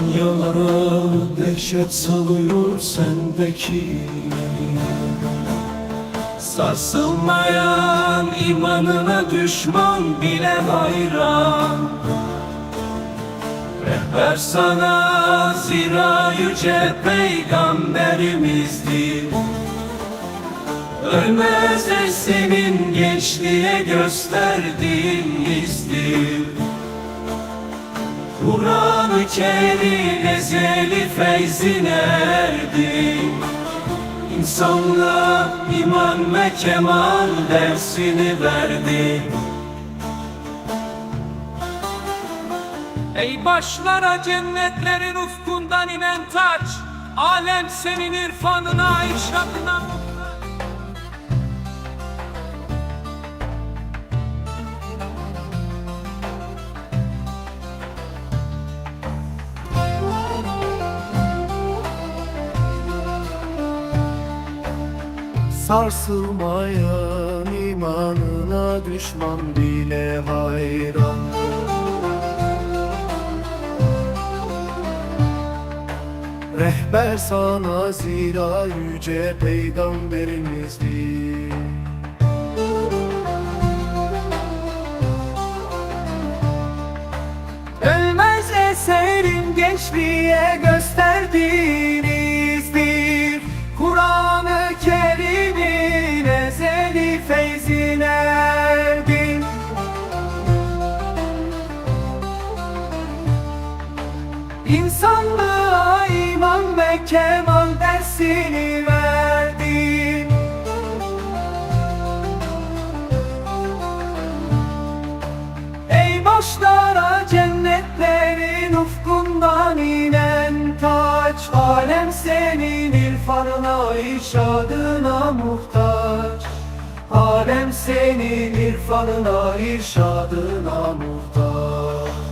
Dağlara dehşet salıyor sendeki Sarsılmayan imanına düşman bile hayran. Rehber sana zira yüce peygamberimizdir. Ölmez senin gençliğe gösterdiğin izdir Kur'an-ı Kerim ezeli feyzine erdi İnsanlığa iman ve kemal dersini verdi. Ey başlara cennetlerin ufkundan inen taç Alem senin irfanına, irşadına. muhtaç Sarsılmayan imanına düşman bile hayran. Rehber sana zira yüce peygamberimizdir Ölmez İnsanlığa iman ve kemal dersini verdin. Ey başlara cennetlerin ufkundan inen taç Alem senin irfanına, irşadına muhtaç. Alem senin irfanına, irşadına muhtaç